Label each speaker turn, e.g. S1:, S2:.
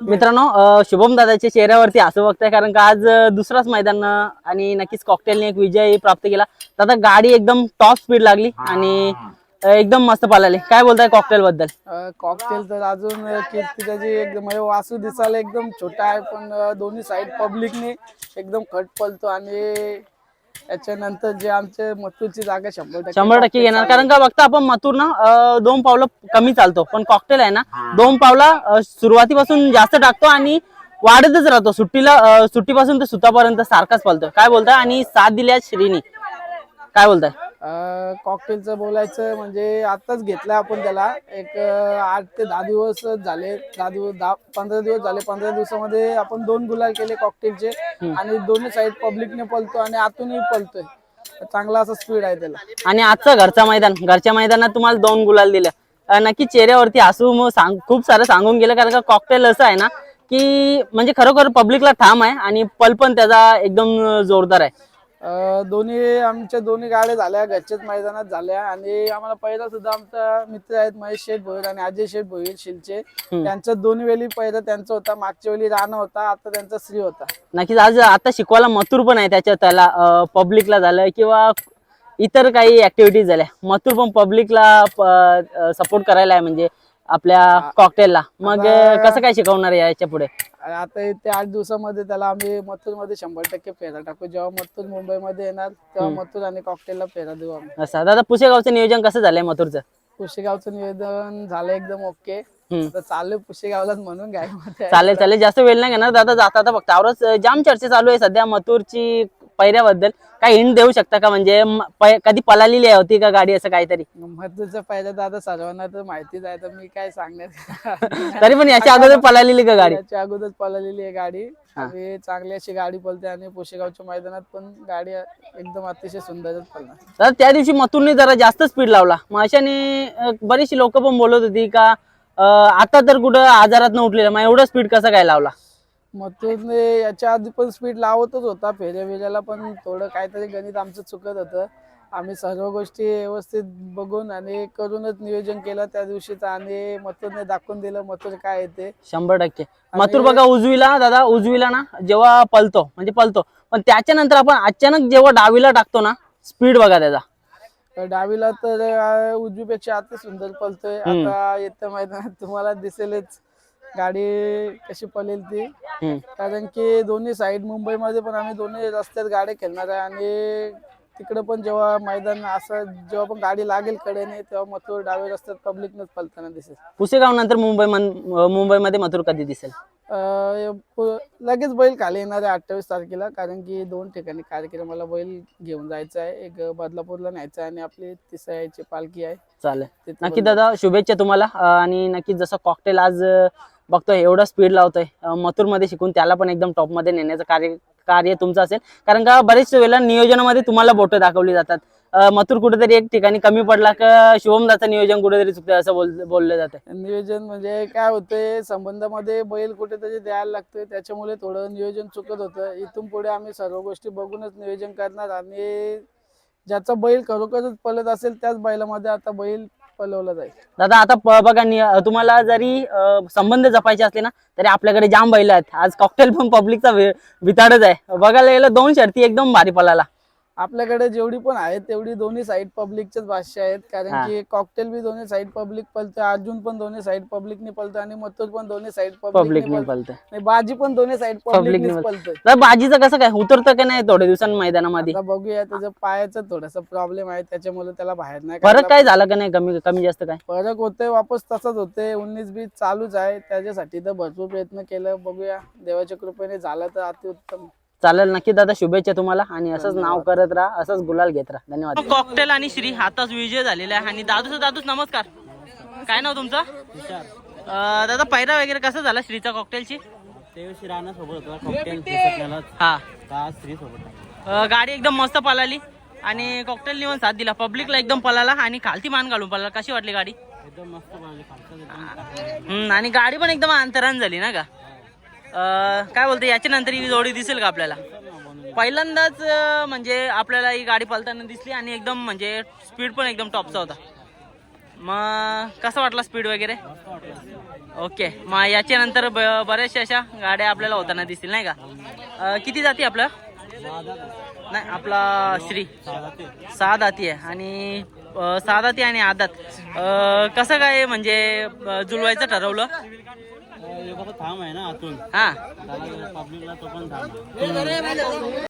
S1: मित्रांनो शुभम दादाच्या चेहऱ्यावरती असं बघताय कारण का आज दुसराच मैदान आणि नक्कीच कॉकटेलने एक विजय प्राप्त केला. दादा गाडी एकदम टॉप स्पीड लागली आणि एकदम मस्त पालाली काय बोलताय कॉकटेल बद्दल?
S2: कॉकटेल तर अजून कीर्ती त्याची एकदम म्हणजे वासू दिसायला एकदम छोटा आहे पण दोन्ही साईड पब्लिकने एकदम खट पलतो आणि त्याच्यानंतर जे आमचे मथुरची जागा शंभर टक्के
S1: शंभर टक्के घेणार कारण का बघता आपण मथुर ना अं, दोन पावलं कमी चालतो. पण कॉकटेल आहे ना दोन पावला अं, सुरुवातीपासून जास्त टाकतो आणि वाढतच राहतो. सुट्टीला अं, सुट्टीपासून तर सुतापर्यंत सारखाच पळतो काय बोलताय? आणि साथ दिल्या श्रीनी. काय बोलताय?
S2: कॉकटेलचं बोलायचं म्हणजे आताच घेतलं आपण त्याला. एक आठ ते दहा दिवस झाले. दहा दिवस दहा पंधरा दिवस झाले. पंधरा दिवसामध्ये आपण दोन गुलाल केले कॉकटेलचे आणि दोन्ही साईड पब्लिकने पलतो आणि आतूनही पलतोय. चांगला असा स्पीड आहे त्याला.
S1: आणि आजचं घरचा मैदान घरच्या मैदानात तुम्हाला दोन गुलाल दिले. अं, नक्की चेहऱ्यावरती असू मग सांग खूप सारं सांगून गेलं कारण का कॉकटेल असं आहे ना की म्हणजे खरोखर पब्लिकला ठाम आहे आणि पल पण त्याचा एकदम जोरदार आहे.
S2: दोन्ही आमच्या दोन्ही गाड्या झाल्या घरच्याच मैदानात झाल्या आणि आम्हाला पहिला सुद्धा आमचा मित्र आहेत महेश शेठ भोईर आणि अजय शेठ भोईर शिलचे. त्यांच्या दोन्ही वेळी पहिला त्यांचा होता मागच्या वेळी राणा होता आता त्यांचा श्री होता.
S1: नक्कीच आज आता शिकवायला मथुर पण आहे त्याच्या त्याला पब्लिकला झालं किंवा इतर काही ऍक्टिव्हिटीज झाल्या मथुर पण पब्लिकला सपोर्ट करायला आहे म्हणजे आपल्या कॉकटेलला मग कसं काय शिकवणार आहे याच्यापुढे?
S2: आणि आता येत्या आठ दिवसामध्ये त्याला आम्ही मथुरमध्ये शंभर टक्के फेरा टाकू. जेव्हा मथुर मुंबईमध्ये येणार तेव्हा मथुर आणि कॉकटेलला फेरा देऊ आम्ही.
S1: असं. दादा पुसेगावचं नियोजन कसं झालंय मथुरचं?
S2: पुशेगावचं निवेदन झालं एकदम ओके.
S1: हम्म.
S2: आता चालू पुशेगावलाच म्हणून गायमध्ये
S1: चालेल चालेल. जास्त वेळ नाही घेणार. दादा जाता आता फक्त आवरच जाम चर्चा चालू आहे सध्या. मथुरची पैऱ्याबद्दल काही हिंट देऊ शकता का? म्हणजे पै- कधी पळालेली होती का गाडी असं काहीतरी?
S2: मथुरचा पहिला दादा सर्वांना तर माहितीच आहे तर मी काय सांगण्यात
S1: तरी पण याच्या अगोदर पळालेली का गाडी?
S2: याच्या अगोदर पळालेली आहे गाडी. चांगली अशी गाडी पळते आणि पुशेगावच्या मैदानात पण गाडी एकदम अतिशय सुंदरच पळणार
S1: तर त्या दिवशी मथुरने जरा जास्त स्पीड लावला. मग अशाने अं, बरीचशी लोक पण बोलत होती का अं, आता तर कुठं आजारात न उठलेलं मग एवढं स्पीड कसं काय लावला?
S2: मथुरने याच्या आधी पण स्पीड लावतच होता. फेऱ्या बिऱ्याला पण थोडं काहीतरी गणित आमचं चुकत होतं. आम्ही सर्व गोष्टी व्यवस्थित बघून आणि करूनच नियोजन केलं त्या दिवशीच आणि मथुरने दाखवून दिलं मथुर काय येते
S1: शंभर टक्के. मथुर बघा उजवीला दादा उजवीला ना जेव्हा पलतो म्हणजे पलतो पण त्याच्यानंतर आपण अचानक जेव्हा डावीला टाकतो ना स्पीड बघा त्याचा.
S2: डावीला तर उजवीपेक्षा अति सुंदर पळतोय. आता येत्या मैदानात तुम्हाला दिसेलच. गाडी कशी पळेल ती?
S1: हम्म.
S2: कारण की दोन्ही साईड मुंबईमध्ये पण आम्ही दोन्ही रस्त्यात गाड्या खेळणार आहे आणि तिकडे पण जेव्हा मैदान असं जेव्हा पण गाडी लागेल कडेने तेव्हा मथुर डाव्या रस्त्यात पब्लिकनच पळताना दिसेल.
S1: पुसेगाव नंतर मुंबई मुंबईमध्ये मथुर कधी दिसेल?
S2: अं, पु- लगेच बैल खाली येणार आहे अठ्ठावीस तारखेला कारण की दोन ठिकाणी कार्यक्रमाला बैल घेऊन जायचा आहे. एक बदलापूरला न्यायचा आहे आणि आपली तिसऱ्याची पालखी आहे.
S1: चालेल.
S2: तिथं
S1: नक्की दादा शुभेच्छा तुम्हाला. अं, आणि नक्की जसं कॉकटेल आज अं, बघतोय एवढं स्पीड लावतोय. मथुरमध्ये शिकून त्याला पण एकदम टॉपमध्ये नेण्याचं कार्य कार्य तुमचं असेल. कारण का बरेच वेळेला नियोजनामध्ये तुम्हाला बोटं दाखवली जातात. मथुर कुठेतरी एक ठिकाणी कमी पडला का शिवमदाचं नियोजन कुठेतरी चुकतं असं बोल बोललं जातं
S2: नियोजन म्हणजे काय होतंय संबंधामध्ये बैल कुठेतरी द्यायला लागतोय. त्याच्यामुळे थोडं नियोजन चुकत होतं. इथून पुढे आम्ही सर्व गोष्टी बघूनच नियोजन करणार. आणि ज्याचा बैल खरोखरच पलत असेल त्याच बैलामध्ये आता बैल पळवला जाईल.
S1: दादा आता प- बघा नि- तुम्हाला जरी अं, संबंध जपायचे असले ना तरी आपल्याकडे जाम बैल आहेत. आज कॉकटेल पण पब्लिकचा विताडच आहे. बघायला गेलं दोन शर्ती एकदम भारी पलाला
S2: आपल्याकडे जेवढी पण आहेत तेवढी दोन्ही साईड पब्लिकच्याच भाषा आहेत कारण. की कॉकटेल बी दोन्ही साईड पब्लिक पळतोय अर्जुन पण दोन्ही साईड पब्लिकने पळतोय आणि मथुर पण दोन्ही साईड
S1: पब्लिकने
S2: पब्लिकने
S1: पळतोय
S2: बाजी पण दोन्ही साईड
S1: Public ने
S2: पब्लिकनेच
S1: पळतोय.
S2: पळतोय
S1: तर बाजीचं कसं काय उतरतं का नाही थोड्या दिवसांनी मैदानामध्ये
S2: बघूया त्याचं पायाचा थोडासा प्रॉब्लेम आहे त्याच्यामुळे त्याला बाहेर नाही
S1: फरक. काय झाला का नाही कमी कमी जास्त काय
S2: फरक होतोय वापस तसाच होते उन्नीस बीस चालूच आहे त्याच्यासाठी तर भरपूर प्रयत्न केलं बघूया देवाच्या कृपेने झालं तर अतिउत्तम
S1: चालेल नक्की दादा शुभेच्छा तुम्हाला आणि असंच नाव करत राहा असंच गुलाल घेत राहा. धन्यवाद. कॉकटेल आणि श्री आताच विजय झालेला आहे आणि दादूच दादूच नमस्कार. काय नाव तुमचं? दादा पैरा वगैरे कसं झाला श्रीचा कॉकटेलची? हा. गाडी एकदम मस्त पळाली आणि कॉकटेल निवन साथ दिला. पब्लिकला एकदम पळाला आणि खालती मान घालून पळाला. कशी वाटली गाडी?
S3: एकदम मस्त
S1: आणि गाडी पण एकदम अंतरान झाली ना का काय बोलते याच्या नंतर ही जोडी दिसेल का आपल्याला? पहिल्यांदाच म्हणजे आपल्याला ही गाडी पळताना दिसली आणि एकदम म्हणजे स्पीड पण एकदम टॉपचा होता. मग कसा वाटला स्पीड वगैरे? ओके मग याच्यानंतर ब- बऱ्याचशा अशा गाड्या आपल्याला होताना दिसतील नाही का? किती जाती आपलं? नाही आपला श्री. सहा दाती आहे आणि सहा दाती आणि आदात. कसं काय म्हणजे जुळवायचं ठरवलं?
S3: थांब आहे ना आतून.
S1: हा.
S3: पब्लिकला तो पण थांब.